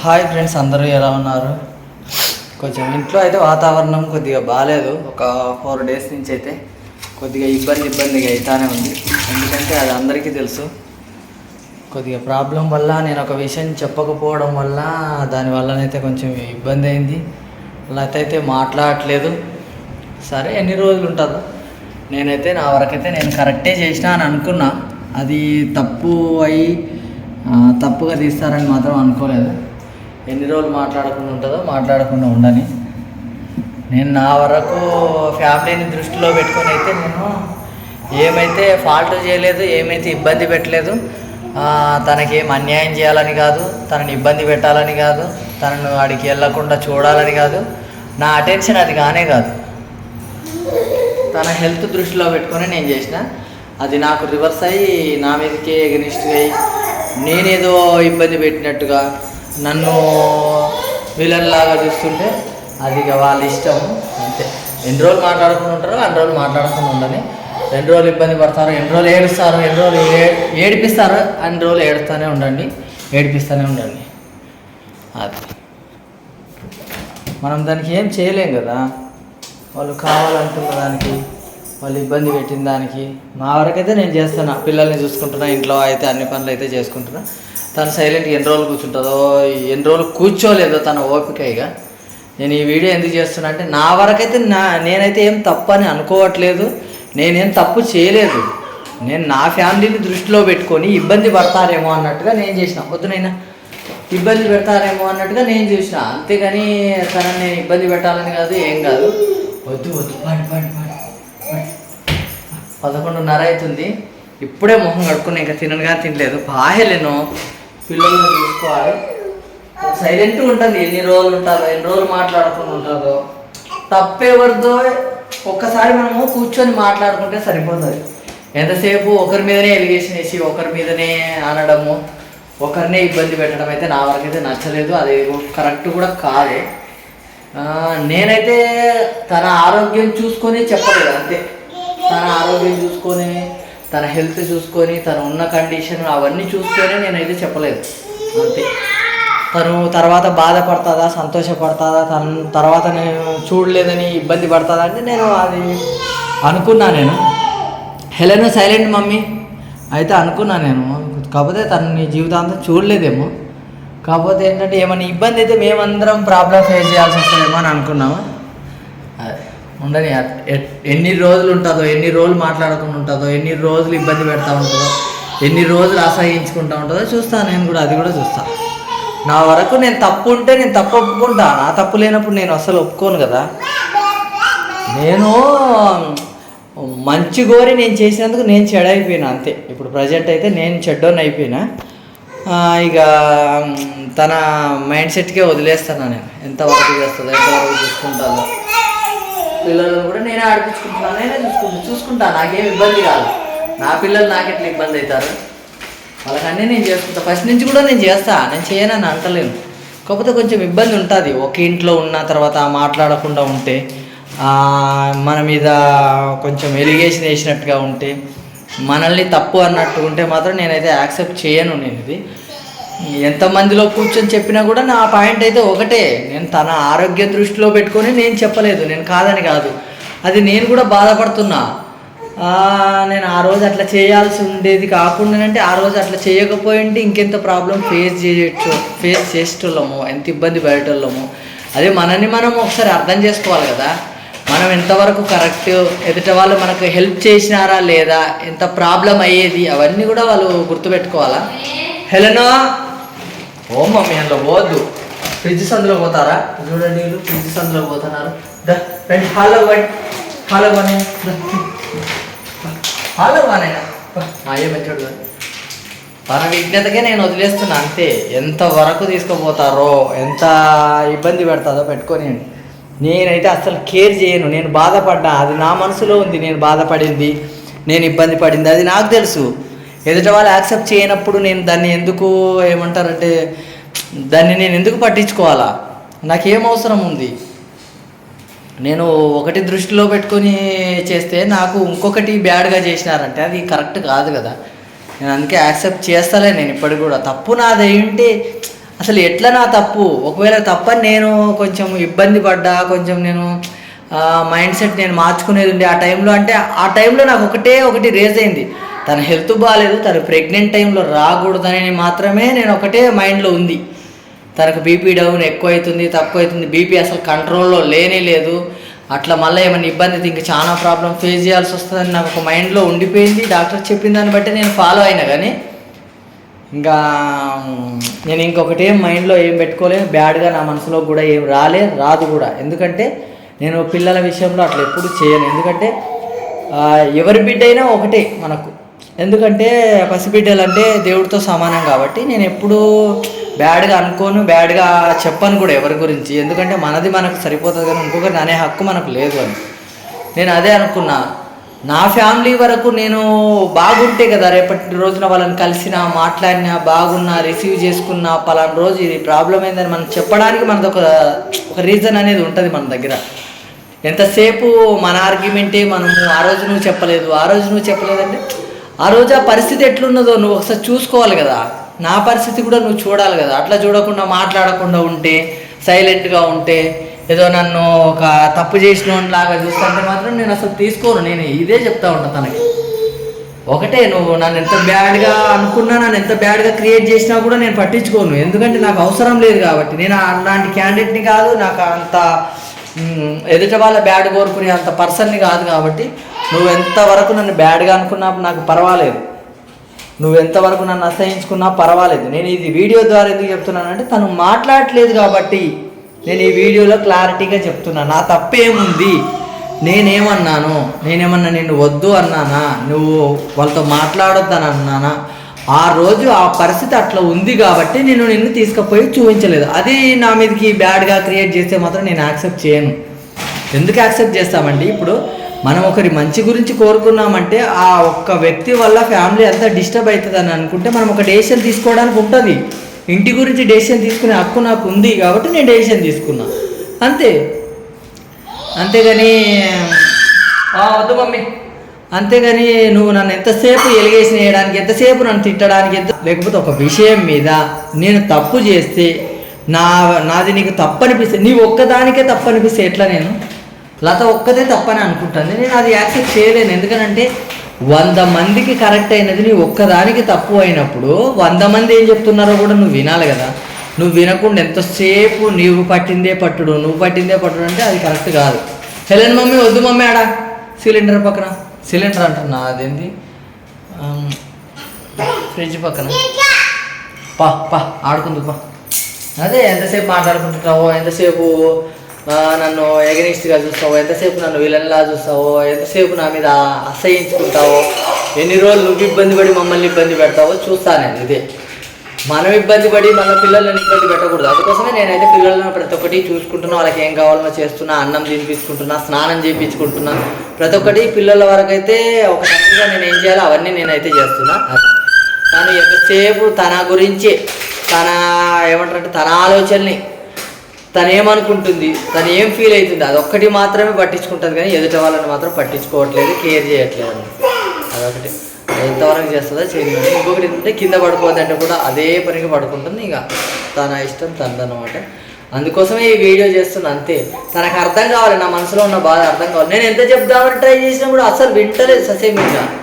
Hi friends అందరూ ఎలా ఉన్నారు? కొంచెం ఇంట్లో అయితే వాతావరణం కొద్దిగా బాగాలేదు ఒక ఫోర్ డేస్ నుంచి అయితే కొద్దిగా ఇబ్బంది ఇబ్బందిగా అవుతానే ఉంది. ఎందుకంటే అది అందరికీ తెలుసు. కొద్దిగా ప్రాబ్లం వల్ల నేను ఒక విషయం చెప్పకపోవడం వల్ల దానివల్లనైతే కొంచెం ఇబ్బంది అయింది. లత అయితే మాట్లాడట్లేదు. సరే ఎన్ని రోజులు ఉంటుందో. నేనైతే నా వరకైతే నేను కరెక్టే చేసినా అని అనుకున్నా. అది తప్పు అయి తప్పుగా తీస్తారని మాత్రం అనుకోలేదు. ఎన్ని రోజులు మాట్లాడకుండా ఉంటుందో మాట్లాడకుండా ఉండని. నేను నా వరకు ఫ్యామిలీని దృష్టిలో పెట్టుకొని అయితే నేను ఏమైతే ఫాల్ట్ చేయలేదు ఏమైతే ఇబ్బంది పెట్టలేదు తనకేం అన్యాయం చేయాలని కాదు తనని ఇబ్బంది పెట్టాలని కాదు తనను వాడికి వెళ్ళకుండా చూడాలని కాదు నా అటెన్షన్ అది కానే కాదు. తన హెల్త్ దృష్టిలో పెట్టుకొని నేను చేసిన అది నాకు రివర్స్ అయ్యి నా మీదకే ఎగనిస్ట్ అయ్యి నేనేదో ఇబ్బంది పెట్టినట్టుగా నన్ను విలన్ లాగా చూస్తుంటే అది ఇక వాళ్ళ ఇష్టం అంతే. ఎన్ని రోజులు మాట్లాడుకుని ఉంటారో అన్ని రోజులు మాట్లాడుకుని ఉండని ఎన్ని రోజులు ఇబ్బంది పడతారు ఎన్ని రోజులు ఏడుస్తారు ఎన్ని రోజులు ఏ ఏడిపిస్తారు అన్ని రోజులు ఏడుస్తూనే ఉండండి ఏడిపిస్తూనే ఉండండి. అది. మనం దానికి ఏం చేయలేం కదా. వాళ్ళు కావాలనుకున్న దానికి వాళ్ళు ఇబ్బంది పెట్టిన దానికి మా వరకైతే నేను చేస్తున్నా. పిల్లల్ని చూసుకుంటున్నా ఇంట్లో అయితే అన్ని పనులు అయితే చేసుకుంటున్నా. తను సైలెంట్ ఎన్ని రోజులు కూర్చుంటుందో ఎన్ని రోజులు కూర్చోలేదో తన ఓపిక ఇక. నేను ఈ వీడియో ఎందుకు చేస్తున్నా అంటే నా వరకైతే నా నేనైతే ఏం తప్పు అని అనుకోవట్లేదు. నేనేం తప్పు చేయలేదు. నేను నా ఫ్యామిలీని దృష్టిలో పెట్టుకొని ఇబ్బంది పడతారేమో అన్నట్టుగా నేను చేసిన. వద్దునైనా ఇబ్బంది పెడతారేమో అన్నట్టుగా నేను చూసిన. అంతేగాని తనని నేను ఇబ్బంది పెట్టాలని కాదు ఏం కాదు. వద్దు వద్దు. పాడు పాడు పాడు పదకొండున్నర అవుతుంది. ఇప్పుడే మొహం కడుక్కుని ఇంకా తినను కానీ తినలేదు. బాహెలేను పిల్లల్ని చూసుకోవాలి. సైలెంట్గా ఉంటుంది ఎన్ని రోజులు ఉంటుందో ఎన్ని రోజులు మాట్లాడకుండా ఉంటుందో తప్పెవరిదో ఒక్కసారి మనము కూర్చొని మాట్లాడుకుంటే సరిపోతుంది. ఎంతసేపు ఒకరి మీదనే ఎలిగేషన్ వేసి ఒకరి మీదనే అనడము ఒకరినే ఇబ్బంది పెట్టడం అయితే నా వరకైతే నచ్చలేదు. అది కరెక్ట్ కూడా కాదు. నేనైతే తన ఆరోగ్యం చూసుకొని చెప్పలేదు అంతే. తన ఆరోగ్యం చూసుకొని తన హెల్త్ చూసుకొని తను ఉన్న కండిషన్ అవన్నీ చూసుకొని నేనైతే చెప్పలేదు. అంతే. తను తర్వాత బాధపడుతుందా సంతోషపడుతుందా తను తర్వాత నేను చూడలేదని ఇబ్బంది పడుతుందా అంటే నేను అది అనుకున్నా నేను. హెలెన్ సైలెంట్ మమ్మీ అయితే అనుకున్నా నేను. కాకపోతే తను నీ జీవితాంతం చూడలేదేమో. కాకపోతే ఏంటంటే ఏమైనా ఇబ్బంది అయితే మేమందరం ప్రాబ్లం ఫేస్ చేయాల్సి వస్తుందేమో అని అనుకున్నాము? ఉండని ఎన్ని రోజులు ఉంటుందో ఎన్ని రోజులు మాట్లాడకుండా ఉంటుందో ఎన్ని రోజులు ఇబ్బంది పెడతా ఉంటుందో ఎన్ని రోజులు అసహించుకుంటా ఉంటుందో చూస్తాను నేను కూడా అది కూడా చూస్తాను నా వరకు నేను తప్పు ఉంటే నేను తప్పు ఒప్పుకుంటా. నా తప్పు లేనప్పుడు నేను అసలు ఒప్పుకోను కదా. నేను మంచి గోరి నేను చేసినందుకు నేను చెడైపోయినా అంతే. ఇప్పుడు ప్రజెంట్ అయితే నేను చెడ్డోని అయిపోయినా. ఇక తన మైండ్ సెట్కే వదిలేస్తాను నేను. ఎంతవరకు చేస్తుందో ఎంతవరకు చూసుకుంటాను. పిల్లలను కూడా నేనే ఆడిపించుకుంటున్నాను నేనే చూసుకుంటాను చూసుకుంటాను నాకేం ఇబ్బంది కాదు. నా పిల్లలు నాకెట్లా ఇబ్బంది అవుతారు? వాళ్ళకన్నీ నేను చేసుకుంటా. ఫస్ట్ నుంచి కూడా నేను చేస్తా నేను చేయనని అంటలేను. కాకపోతే కొంచెం ఇబ్బంది ఉంటుంది. ఒక ఇంట్లో ఉన్న తర్వాత మాట్లాడకుండా ఉంటే మన మీద కొంచెం ఎలిగేషన్ వేసినట్టుగా ఉంటే మనల్ని తప్పు అన్నట్టు ఉంటే మాత్రం నేనైతే యాక్సెప్ట్ చేయను నేను ఇది ఎంతమందిలో కూర్చొని చెప్పినా కూడా నా పాయింట్ అయితే ఒకటే. నేను తన ఆరోగ్య దృష్టిలో పెట్టుకొని నేను చెప్పలేదు. నేను కాదని కాదు. అది నేను కూడా బాధపడుతున్నా. నేను ఆ రోజు అట్లా చేయాల్సి ఉండేది కాకుండా అంటే ఆ రోజు అట్లా చేయకపోయింటే ఇంకెంత ప్రాబ్లం ఫేస్ చేయొచ్చు ఫేస్ చేసేటోళ్ళము ఎంత ఇబ్బంది పడేటోళ్ళము. అదే మనని మనం ఒకసారి అర్థం చేసుకోవాలి కదా. మనం ఎంతవరకు కరెక్ట్ ఎదుట వాళ్ళు మనకు హెల్ప్ చేసినారా లేదా ఎంత ప్రాబ్లం అయ్యేది అవన్నీ కూడా వాళ్ళు గుర్తుపెట్టుకోవాలా? హెలెనా? ఓ మమ్మీ అందులో పోవద్దు. ఫ్రిడ్జ్ సందులో పోతారా? చూడండి వీళ్ళు ఫ్రిడ్జ్ సందులో పోతున్నారు. దా రండి హాల్లో పోండి హాల్లో పోనీ హాల్లో పోనైనా అయ్యే మెచ్చాడు విజ్ఞతకే నేను వదిలేస్తున్నా అంతే. ఎంత వరకు తీసుకుపోతారో ఎంత ఇబ్బంది పెడతారో పెట్టుకొని నేనైతే అసలు కేర్ చేయను. నేను బాధపడ్డా. అది నా మనసులో ఉంది. నేను బాధపడింది. నేను ఇబ్బంది పడింది. అది నాకు తెలుసు. ఎదుట వాళ్ళు యాక్సెప్ట్ చేయనప్పుడు నేను దాన్ని ఎందుకు ఏమంటారంటే దాన్ని నేను ఎందుకు పట్టించుకోవాలా? నాకేం అవసరం ఉంది? నేను ఒకటి దృష్టిలో పెట్టుకొని చేస్తే నాకు ఇంకొకటి బ్యాడ్గా చేసినారంటే అది కరెక్ట్ కాదు కదా. నేను అందుకే యాక్సెప్ట్ చేస్తలే నేను ఇప్పటికి కూడా. తప్పు నాదేంటి అసలు ఎట్లా నా తప్పు? ఒకవేళ తప్పని నేను కొంచెం ఇబ్బంది పడ్డా కొంచెం నేను మైండ్ సెట్ నేను మార్చుకునేది ఉండే ఆ టైంలో అంటే ఆ టైంలో నాకు ఒకటే ఒకటి రేజ్ అయింది. తన హెల్త్ బాగాలేదు తను ప్రెగ్నెంట్ టైంలో రాకూడదని మాత్రమే నేను ఒకటే మైండ్లో ఉంది. తనకు బీపీ డౌన్ ఎక్కువ అవుతుంది తక్కువ అవుతుంది బీపీ అసలు కంట్రోల్లో లేనే లేదు. అట్లా మళ్ళీ ఏమైనా ఇబ్బంది ఇంకా చాలా ప్రాబ్లం ఫేస్ చేయాల్సి వస్తుందని నాకు ఒక మైండ్లో ఉండిపోయింది. డాక్టర్ చెప్పిన దాన్ని బట్టి నేను ఫాలో అయినా కానీ ఇంకా నేను ఇంకొకటి ఏం మైండ్లో ఏం పెట్టుకోలేదు బ్యాడ్గా నా మనసులో కూడా ఏం రాలే రాదు కూడా. ఎందుకంటే నేను పిల్లల విషయంలో అట్లా ఎప్పుడు చేయను. ఎందుకంటే ఎవరి బిడ్డ అయినా ఒకటే మనకు. ఎందుకంటే పసిబిడ్డలు అంటే దేవుడితో సమానం కాబట్టి నేను ఎప్పుడూ బ్యాడ్గా అనుకోను బ్యాడ్గా చెప్పను కూడా ఎవరి గురించి. ఎందుకంటే మనది మనకు సరిపోతుంది కానీ ఇంకొకరిని అనే హక్కు మనకు లేదు అని. నేను అదే అనుకున్నా. నా ఫ్యామిలీ వరకు నేను బాగుంటే కదా రేపటి రోజున వాళ్ళని కలిసినా మాట్లాడినా బాగున్నా రిసీవ్ చేసుకున్నా పలానా రోజు ఇది ప్రాబ్లం అయిందని మనం చెప్పడానికి మనది ఒక ఒక రీజన్ అనేది ఉంటుంది మన దగ్గర. ఎంతసేపు మన ఆర్గ్యుమెంటే మనం ఆ రోజు నువ్వు చెప్పలేదు ఆ రోజు నువ్వు చెప్పలేదంటే ఆ రోజు ఆ పరిస్థితి ఎట్లున్నదో నువ్వు ఒకసారి చూసుకోవాలి కదా. నా పరిస్థితి కూడా నువ్వు చూడాలి కదా. అట్లా చూడకుండా మాట్లాడకుండా ఉంటే సైలెంట్గా ఉంటే ఏదో నన్ను ఒక తప్పు చేసిన లాగా చూస్తుంటే మాత్రం నేను అసలు తీసుకోను. నేను ఇదే చెప్తా ఉంటా తనకి. ఒకటే నువ్వు నన్ను ఎంత బ్యాడ్గా అనుకున్నా నన్ను ఎంత బ్యాడ్గా క్రియేట్ చేసినా కూడా నేను పట్టించుకోను. ఎందుకంటే నాకు అవసరం లేదు కాబట్టి. నేను అలాంటి క్యాండిడేట్ని కాదు నాకు అంత ఎదుట వాళ్ళ బ్యాడ్ కోరుకునే అంత పర్సన్ని కాదు కాబట్టి నువ్వు ఎంతవరకు నన్ను బ్యాడ్గా అనుకున్నా నాకు పర్వాలేదు. నువ్వు ఎంతవరకు నన్ను అసహించుకున్నా పర్వాలేదు. నేను ఇది వీడియో ద్వారా ఎందుకు చెప్తున్నానంటే తను మాట్లాడట్లేదు కాబట్టి నేను ఈ వీడియోలో క్లారిటీగా చెప్తున్నాను నా తప్పేముంది? నేనేమన్నాను? నేనేమన్నా నిన్ను వద్దు అన్నానా? నువ్వు వాళ్ళతో మాట్లాడొద్దని అన్నానా? ఆ రోజు ఆ పరిస్థితి అట్లా ఉంది కాబట్టి నేను నిన్ను తీసుకుపోయి చూపించలేదు. అది నా మీదకి బ్యాడ్గా క్రియేట్ చేస్తే మాత్రం నేను యాక్సెప్ట్ చేయను. ఎందుకు యాక్సెప్ట్ చేస్తామండి? ఇప్పుడు మనం ఒకరి మంచి గురించి కోరుకున్నామంటే ఆ ఒక్క వ్యక్తి వల్ల ఫ్యామిలీ అంతా డిస్టర్బ్ అవుతుంది అని అనుకుంటే మనం ఒక డెసిషన్ తీసుకోవడానికి ఉంటుంది. ఇంటి గురించి డెసిషన్ తీసుకునే హక్కు నాకు ఉంది కాబట్టి నేను డెసిషన్ తీసుకున్నా. అంతే. అంతేగాని వద్దు మమ్మీ. అంతేగాని నువ్వు నన్ను ఎంతసేపు ఎలిగేషన్ వేయడానికి ఎంతసేపు నన్ను తిట్టడానికి ఎంత లేకపోతే ఒక విషయం మీద నేను తప్పు చేస్తే నా నాది నీకు తప్పనిపిస్తే నీ ఒక్కదానికే తప్పు అనిపిస్తే ఎట్లా నేను? లత ఒక్కదే తప్పని అనుకుంటాను నేను అది యాక్సెప్ట్ చేయలేను. ఎందుకనంటే వంద మందికి కరెక్ట్ అయినది నీ ఒక్కదానికి తప్పు అయినప్పుడు వంద మంది ఏం చెప్తున్నారో కూడా నువ్వు వినాలి కదా. నువ్వు వినకుండా ఎంతసేపు నీవు పట్టిందే పట్టుడు నువ్వు పట్టిందే పట్టుడు అంటే అది కరెక్ట్ కాదు. హెలెన్ మమ్మీ వద్దు మమ్మీ ఆడ. సిలిండర్ పక్కన. సిలిండర్ అంటున్నా. అదేంది? ఫ్రిడ్జ్ పక్కన. పా పా ఆడుకుందు పా. అదే ఎంతసేపు మాట్లాడుకుంటున్నావో ఎంతసేపు నన్ను ఎగనిస్ట్గా చూస్తావో ఎంతసేపు నన్ను విలన్లా చూస్తావో ఎంతసేపు నా మీద అసహించుకుంటావో ఎన్ని రోజులు నువ్వు ఇబ్బంది పడి మమ్మల్ని ఇబ్బంది పెడతావో చూస్తాను నేను ఇదే. మనం ఇబ్బంది పడి మన పిల్లలను ఇబ్బంది పెట్టకూడదు. అందుకోసమే నేనైతే పిల్లలను ప్రతి ఒక్కటి చూసుకుంటున్నా వాళ్ళకి ఏం కావాలో చేస్తున్నా అన్నం తినిపించుకుంటున్నా స్నానం చేయించుకుంటున్నా ప్రతి ఒక్కటి పిల్లల వరకు అయితే ఒక తండ్రిగా నేను ఏం చేయాలో అవన్నీ నేనైతే చేస్తున్నా. కానీ ఎంతసేపు తన గురించి తన ఏమంటారంటే తన ఆలోచనని తను ఏమనుకుంటుంది తను ఏం ఫీల్ అవుతుంది? అదొక్కటి మాత్రమే పట్టించుకుంటుంది కానీ ఎదుట వాళ్ళని మాత్రం పట్టించుకోవట్లేదు కేర్ చేయట్లేదు. అని అదొకటి. అది ఎంతవరకు చేస్తుందో చేయలేదు. ఇంకొకటి ఏంటంటే కింద పడిపోద్దంటే కూడా అదే పనికి పడుకుంటుంది ఇక. తన ఇష్టం తనదన్నమాట. అందుకోసమే ఈ వీడియో చేస్తున్నా అంతే. తనకు అర్థం కావాలి నా మనసులో ఉన్న బాధ అర్థం కావాలి. నేను ఎంత చెప్దామని ట్రై చేసినా కూడా అసలు వింటలేదు ససేమిగా.